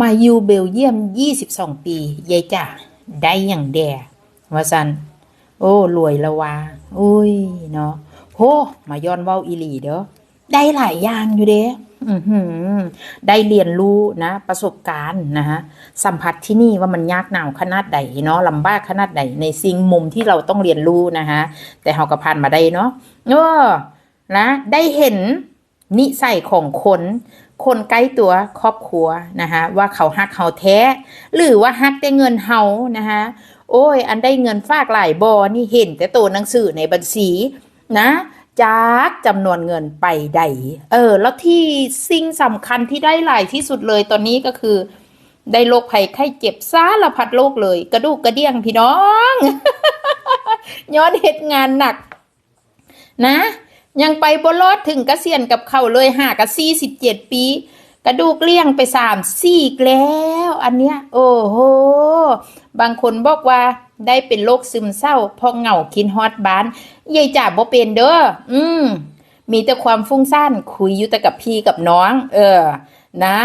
มาอยู่เบลเยียม 22 ปียายจ่าได้อย่างแดว่าสันโอ้รวยละวาอุ้ยเนาะโหมาย้อนเว้าอีหลีเด้อได้หลายอย่างอยู่เด้อือหือได้เรียนรู้นะประสบการณ์นะฮะสัมผัสที่นี่ว่ามันยากหนาวขนาดใดเนาะลำบากขนาดใดในสิ่งมุมที่เราต้องเรียนรู้นะฮะแต่เราก็ผ่านมาได้เนาะเออนะได้เห็น นิสัยของคนคนใกล้ตัวครอบครัวนะคะว่าเขาฮักเขาแท้ หรือว่าฮักแต่เงินเฮานะคะโอ้ย อันได้เงินฝากหลายบอนี่เห็นแต่ตัวหนังสือในบัญชีนะจากจำนวนเงินไปใด เออ แล้วที่สิ่งสำคัญที่ได้หลายที่สุดเลยตอนนี้ก็คือ ได้โรคภัยไข้เจ็บสารพัดโรคเลย กระดูกกระเดี่ยงพี่น้อง ย้อนเหตุงานหนัก นะ ยังไปบรอดถึงกเกษียณกับเขาเลยหากับสี่สิบเจ็ดปี กระดูกเลี่ยงไปสามสี่แล้ว อันเนี้ย โอ้โห บางคนบอกว่าได้เป็นโรคซึมเศร้าเพราะเหงาคินฮอตบ้านยายจ่าบ่เป็นเด้ออืมมีแต่ความฟุ้งซ่านคุยอยู่แต่กับพี่กับน้อง เออ นะ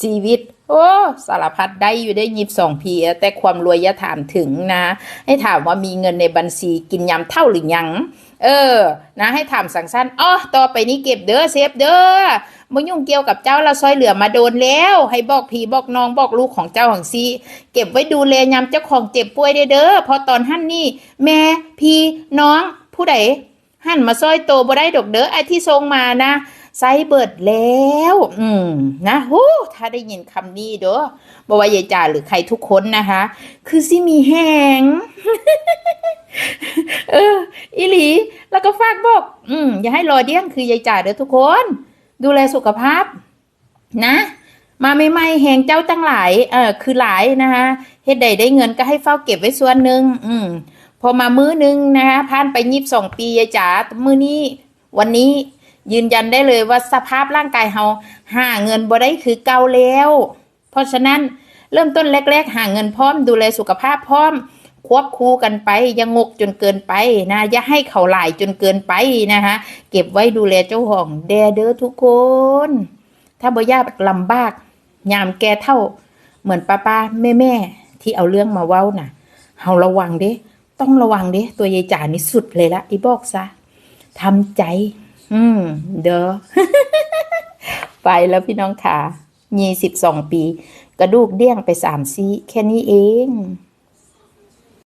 ชีวิต โอ้สารพัดได้อยู่ได้ยิบสองพีแต่ความรวยอย่าถามถึงนะ ให้ถามว่ามีเงินในบัญชีกินยำเท่าหรือยัง เออ นะ ให้ถามสั่งสั้นอ๋อต่อไปนี้เก็บเด้อเซฟเด้อมึงยุ่งเกี่ยวกับเจ้าเราซอยเหลือมาโดนแล้ว ให้บอกพีบอกน้องบอกลูกของเจ้าของซีเก็บไว้ดูแลยำเจ้าของเจ็บป่วยเด้อเพอตอนหั่นนี่ แม่พี่น้องผู้ใดหั่นมาซอยโตบ่ได้ดอกเด้อไอ้ที่ทรงมานะ ไซเบิดแล้ว อืม นะฮู้ถ้าได้ยินคำนี้เด้อบอกว่ายายจ่าหรือใครทุกคนนะคะ คือสิมีแหงเออ อีหลี แล้วก็ฝากบอก อืม อย่าให้รอเดี้ยงคือยายจ่าเด้อทุกคน ดูแลสุขภาพ นะมาใหม่แหงเจ้าตั้งหลาย เออคือหลายนะคะเฮ็ดใดได้เงินก็ให้เฝ้าเก็บไว้ส่วนหนึ่งอืม พอมามื้อนึงนะคะผ่านไปยีิบสองปียายจ๋ามื้อนี้ วันนี้ ยืนยันได้เลยว่าสภาพร่างกายเฮาหาเงินบ่ได้คือเก่าแล้ว เพราะฉะนั้นเริ่มต้นแรก ๆ หาเงินพร้อมดูแลสุขภาพพร้อม ควบคู่กันไปอย่างงกจนเกินไปนะอย่าให้เขาหลายจนเกินไปนะคะเก็บไว้ดูแลเจ้าของแดเด้อทุกคน ถ้าบ่ยากลำบาก ยามแกเท่า เหมือนป้าป้าแม่แม่ที่เอาเรื่องมาเว้าน่ะเฮาระวังเด้ต้องระวังเด้ตัวยายจ๋านี่สุดเลยละอีบอกซะทำใจ อืม เด้อไปแล้วพี่น้องขายี่สิบสองปี กระดูกเดี้ยงไปสามซี่แค่นี้เอง